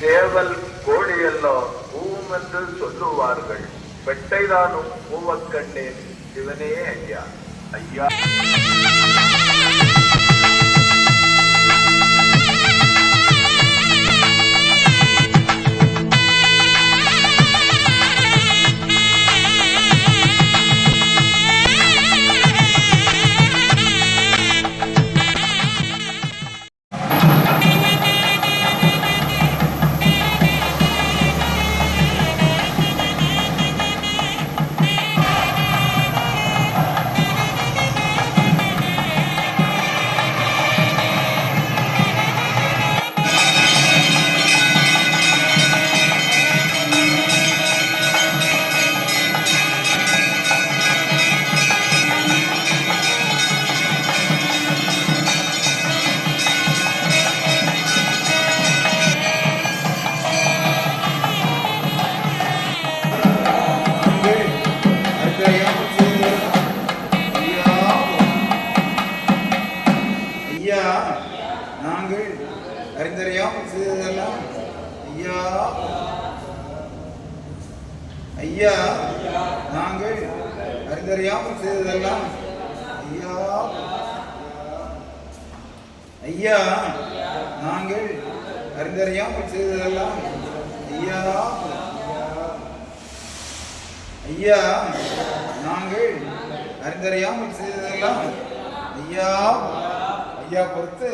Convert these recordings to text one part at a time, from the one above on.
சேவல் கோழியெல்லாம் பூம் என்று சொல்லுவார்கள். பெட்டைதானும் பூவக் சிவனே ஐயா. ஐயா. ஐயா நாங்கள் அறிந்தறியாமல் செய்ததெல்லாம் ஐயா ஐயா நாங்கள் அறிந்தறியாமல் செய்ததெல்லாம் ஐயா ஐயா நாங்கள் அறிந்தறியாமல் செய்ததெல்லாம் ஐயா ஐயா பொறுத்து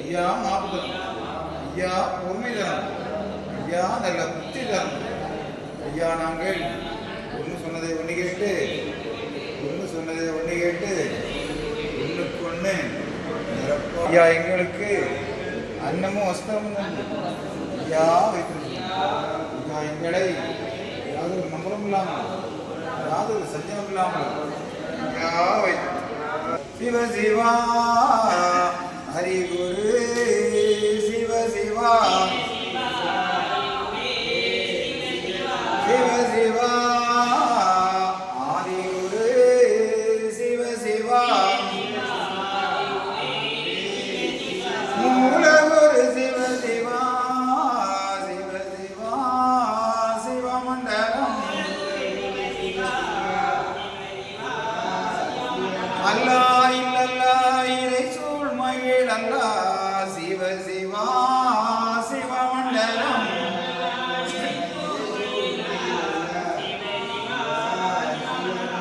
ஐயா மாப்பு ஐயா பொறுமை தரம் ஐயா நல்ல புத்தி தரம் ஐயா நாங்கள் ஒன்று சொன்னதை ஒன்று கேட்டு ஒன்று சொன்னதை ஒன்று கேட்டு ஒன்றுக்கு ஒன்று ஐயா எங்களுக்கு அன்னமும் வஸ்திரமும் ஐயா வைத்திருக்கோம் ஐயா எங்களை யாதொரு நம்பரும் இல்லாமல் யாதொரு சஞ்சலம் இல்லாமல் ஐயா வைத்து சிவ சிவா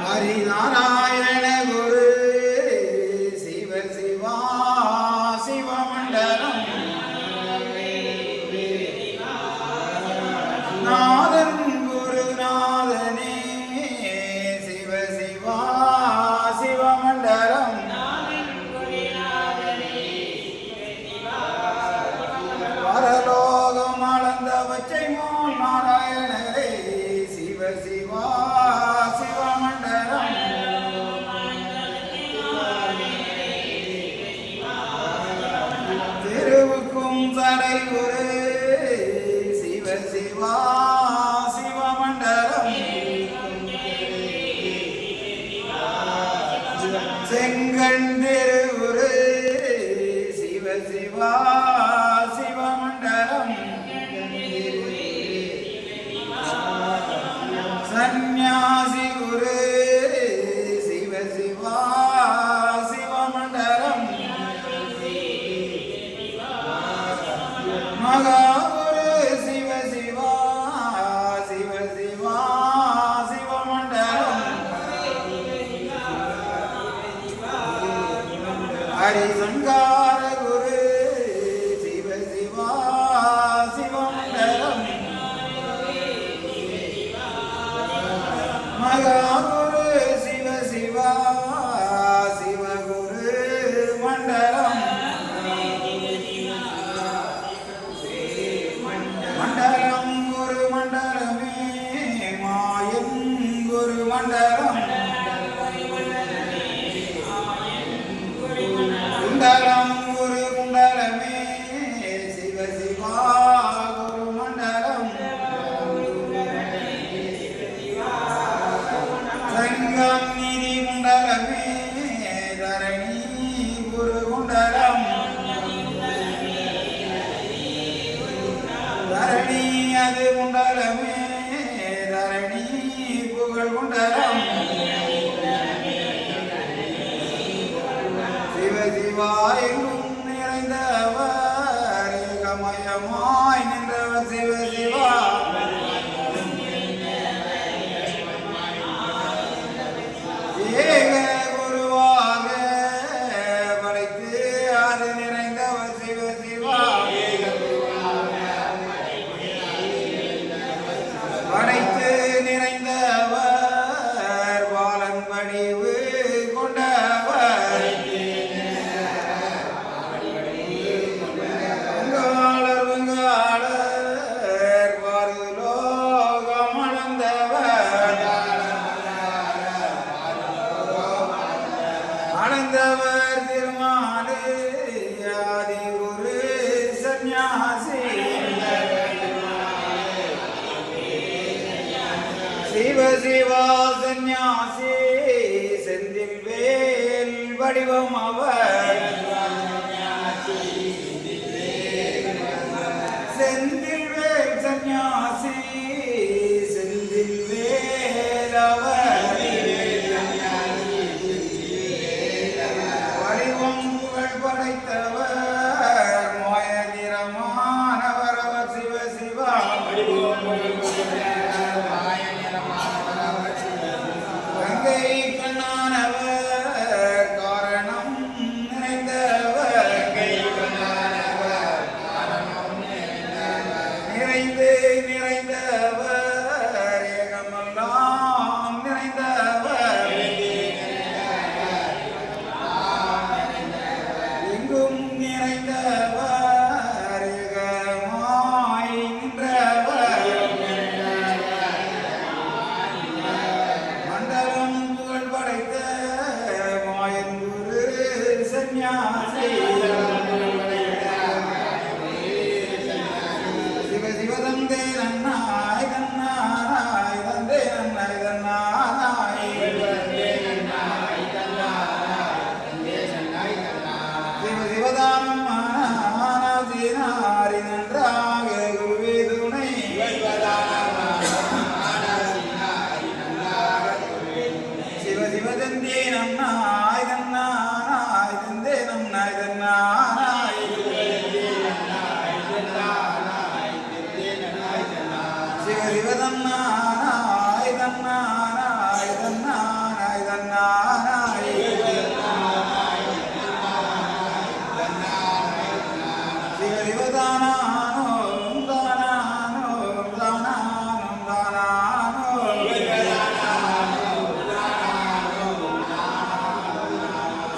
ஹரிநாராயண ఉన్నదే ఉండాలి சிவ சிவா சந்நியாசி செந்தில் வேல் வடிவம் அவர்.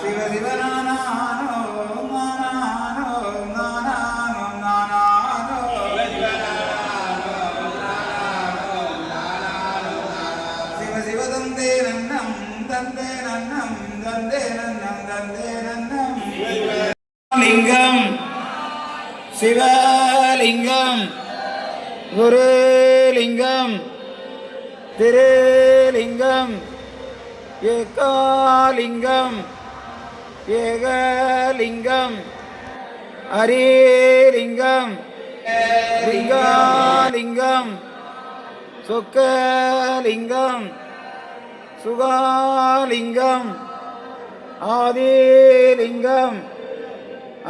శివ శివ నానా சிவலிங்கம் குருலிங்கம் திருலிங்கம் ஏகாலிங்கம் ஏகலிங்கம் ஹரிலிங்கம் லிங்காலிங்கம் சொக்கலிங்கம் சுகாலிங்கம் ஆதிலிங்கம்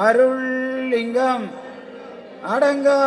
அருள்லிங்கம் అడంగా